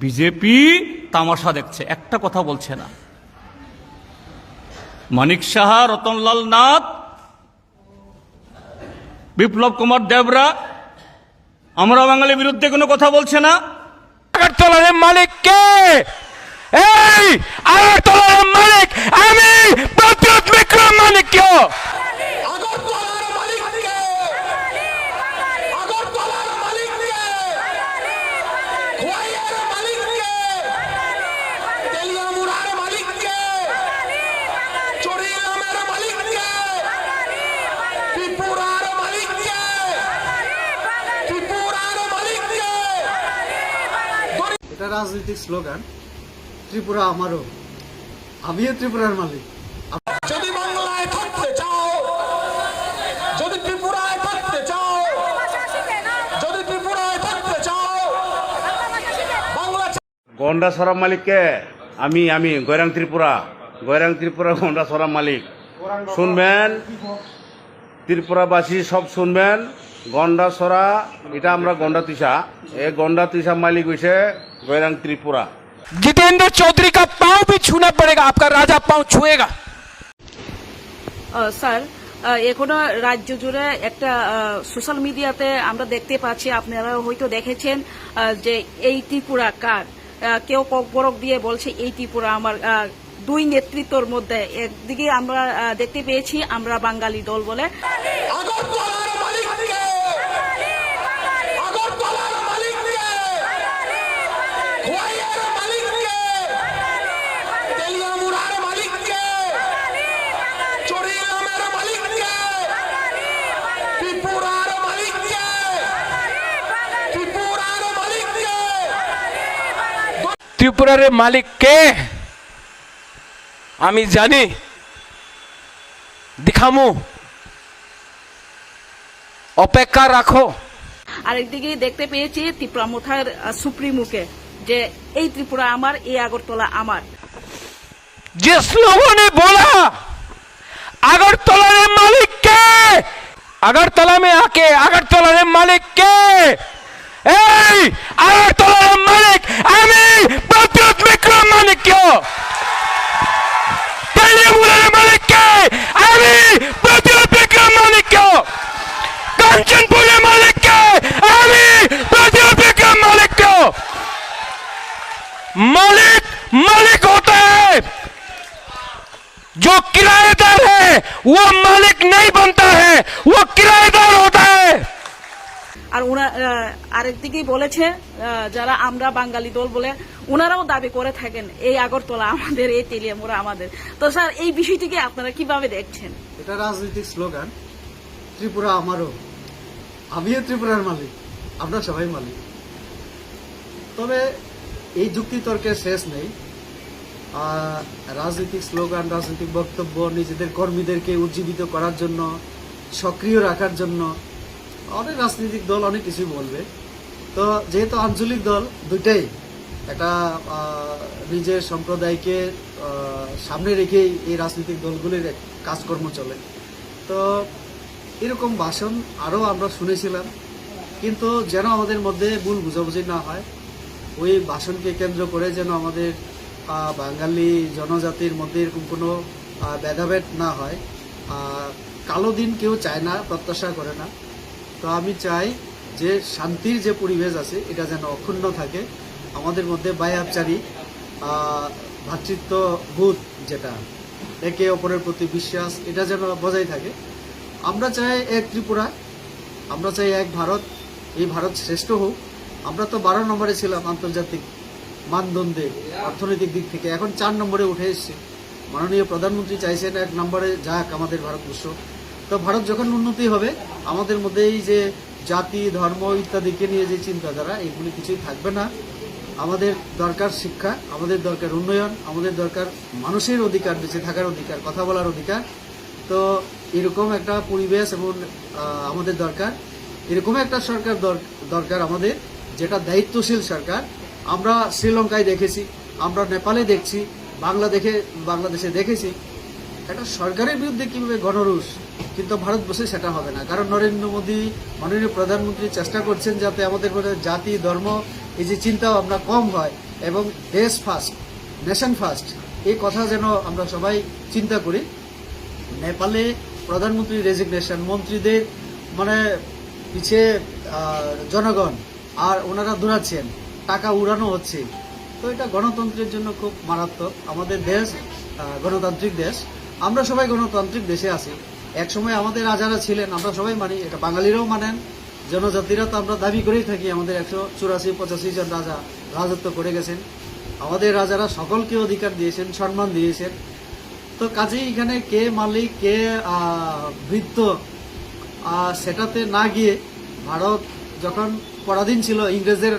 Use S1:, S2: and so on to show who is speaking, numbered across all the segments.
S1: BJP তামাশা দেখছে, একটা কথা বলছে না। মানিক সাহা, রতনলাল নাথ, বিপ্লব কুমার দেবরা, আমরা বাঙালির বিরুদ্ধে কোনো কথা বলছে না।
S2: আগরতলার মালিক কে? এই আগরতলার মালিক, আমি বিক্রম মালিক কে
S3: আগরতলার মালিক কে আগরতলার মালিক কে খোয়াইয়ের মালিক কে তেলিয়ামুড়ার মালিক কে চরিলামের মালিক কে ত্রিপুরার মালিক কে ত্রিপুরার মালিক কে
S4: এটা রাজনৈতিক স্লোগান। ত্রিপুরা আমারও। আমিও ত্রিপুরার মালিক।
S3: যদি বাংলায় থাকতে চাও যদি ত্রিপুরায় থাকতে চাও যদি ত্রিপুরায় থাকতে চাও বাংলা
S5: গন্ডা সরাব মালিককে আমি আমি গৈরাং ত্রিপুরা। গৈরাং ত্রিপুরা গন্ডা সরাব মালিক। শুনবেন? ত্রিপুরাবাসী সব শুনবেন। গন্ডা সরা এটা আমরা গন্ডা তুষা এই গন্ডা তুষা মালিক হইছে গৈরাং ত্রিপুরা
S2: जितेंद्र चौधरी का पांव भी छूना पड़ेगा आपका राजा पांव छुएगा
S6: আহ, স্যার আহ, এখনো রাজ্য জুড়ে একটা সোশ্যাল মিডিয়াতে আমরা দেখতে পাচ্ছি আপনারা হয়তো দেখেছেন আহ, যে এই ত্রিপুরা কার আহ, কেউ কক বরক দিয়ে বলছে এই ত্রিপুরা আমার আহ, দুই নেতৃত্বর মধ্যে একদিকে আমরা আহ, দেখতে পেয়েছি আমরা বাঙালি দল বলে
S3: ত্রিপুরার মালিক কে?
S2: আমি জানি। দিখামু। অপেক্ষা রাখো।
S6: আরেকদিকে দেখতে পেয়েছি ত্রিপুরা মুথার সুপ্রিমুকে যে এই ত্রিপুরা আমার এই আগরতলা আমার।
S2: যে স্লোগানে বলা আগরতলার মালিক কে? আগরতলা মে আকে আগরতলা মালিক কে? এই আয়াতুল্লাহ মালিক আমি প্রতিরোধ বিক্রম মালিক মালিককে আমি প্রতিরোধ বিক্রম মালিক কাঞ্চনপুরের মালিককে আমি প্রতিরোধ বিক্রম মালিক মালিক मालिक होता है जो किराएदार है वो मालिक नहीं बनता है वो किराएदार होता है
S6: আর ওনার আরেকদিকেই বলেছে যারা আমরা বাঙালি দল বলে ওনারাও দাবি করে থাকেন, এই আগরতলা আমাদের, এই তেলিয়ামুড়া আমাদের। তো স্যার, এই বিষয়টিকে আপনারা কীভাবে দেখছেন?
S4: এটা রাজনৈতিক স্লোগান। ত্রিপুরা আমারও। আমিও ত্রিপুরার মালিক, আমরা সবাই মালিক। তবে এই যুক্তি তর্কের শেষ নেই। রাজনৈতিক স্লোগান, রাজনৈতিক বক্তব্য, নিজেদের কর্মীদেরকে উজ্জীবিত করার জন্য, সক্রিয় রাখার জন্য অনেক রাজনৈতিক দল অনেক কিছু বলবে। তো যেহেতু আঞ্চলিক দল দুইটাই, একটা নিজের সম্প্রদায়কে সামনে রেখেই এই রাজনৈতিক দলগুলির কাজকর্ম চলে। তো এরকম ভাষণ আরও আমরা শুনেছিলাম, কিন্তু যেন আমাদের মধ্যে ভুল বুঝাবুঝি না হয়, ওই ভাষণকে কেন্দ্র করে যেন আমাদের বাঙালি জনজাতির মধ্যে এরকম কোনো ভেদাভেদ না হয়। কালো দিন কেউ চায় না, প্রত্যাশা করে না। তো আমি চাই যে শান্তির যে পরিবেশ আছে, এটা যেন অক্ষুণ্ণ থাকে। আমাদের মধ্যে বায়াবচারী ভাতৃত্ব বোধ যেটা, একে অপরের প্রতি বিশ্বাস, এটা যেন বজায় থাকে। আমরা চাই এক ত্রিপুরা, আমরা চাই এক ভারত, এই ভারত শ্রেষ্ঠ হোক। আমরা তো বারো নম্বরে ছিলাম আন্তর্জাতিক মানদণ্ডে, অর্থনৈতিক দিক থেকে। এখন চার নম্বরে উঠে এসেছে। মাননীয় প্রধানমন্ত্রী চাইছেন এক নম্বরে যাক আমাদের ভারতবর্ষ। তো ভারত যখন উন্নতি হবে, আমাদের মধ্যে এই যে জাতি, ধর্ম ইত্যাদিকে নিয়ে যে চিন্তাধারা, এগুলি কিছুই থাকবে না। আমাদের দরকার শিক্ষা, আমাদের দরকার উন্নয়ন, আমাদের দরকার মানুষের অধিকার, বেঁচে থাকার অধিকার, কথা বলার অধিকার। তো এরকম একটা পরিবেশ এবং আমাদের দরকার। এরকম একটা সরকার দর- দরকার আমাদের, যেটা দায়িত্বশীল সরকার। আমরা শ্রীলঙ্কায় দেখেছি, আমরা নেপালে দেখছি, বাংলাদেশে বাংলাদেশে দেখেছি। একটা সরকারের বিরুদ্ধে কীভাবে গণরুষ কিন্তু ভারতবর্ষে সেটা হবে না। কারণ নরেন্দ্র মোদী, মাননীয় প্রধানমন্ত্রী চেষ্টা করছেন যাতে আমাদের মধ্যে জাতি, ধর্ম, এই যে চিন্তা ভাবনা কম হয় এবং দেশ ফার্স্ট নেশন ফার্স্ট এই কথা যেন আমরা সবাই চিন্তা করি। নেপালে প্রধানমন্ত্রী রেজিগনেশন মন্ত্রীদের মানে পিছিয়ে জনগণ আর ওনারা দৌড়াচ্ছেন, টাকা উড়ানো হচ্ছে। তো এটা গণতন্ত্রের জন্য খুব মারাত্মক। আমাদের দেশ গণতান্ত্রিক দেশ। আমরা সবাই গণতান্ত্রিক দেশে আছি। এক সময় আমাদের রাজারা ছিলেন, আমরা সবাই মানি, এটা বাঙালিরাও মানেন। জনজাতিরা তো আমরা দাবি করেই থাকি, আমাদের একশো চুরাশি, পঁচাশি জন রাজা রাজত্ব করে গেছেন। আমাদের রাজারা সকলকে অধিকার দিয়েছেন, সম্মান দিয়েছেন। তো কাজেই এখানে কে মালিক, কে বৃত্ত সেটাতে না গিয়ে ভারত যখন পরাধীন ছিল ইংরেজদের,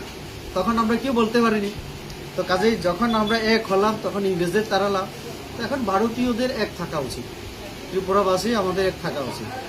S4: তখন আমরা কেউ বলতে পারিনি। তো কাজেই যখন আমরা এক হলাম, তখন ইংরেজদের তাড়ালাম। এখন ভারতীয়দের এক থাকা উচিত। ত্রিপুরাবাসী আমাদের এক থাকা উচিত।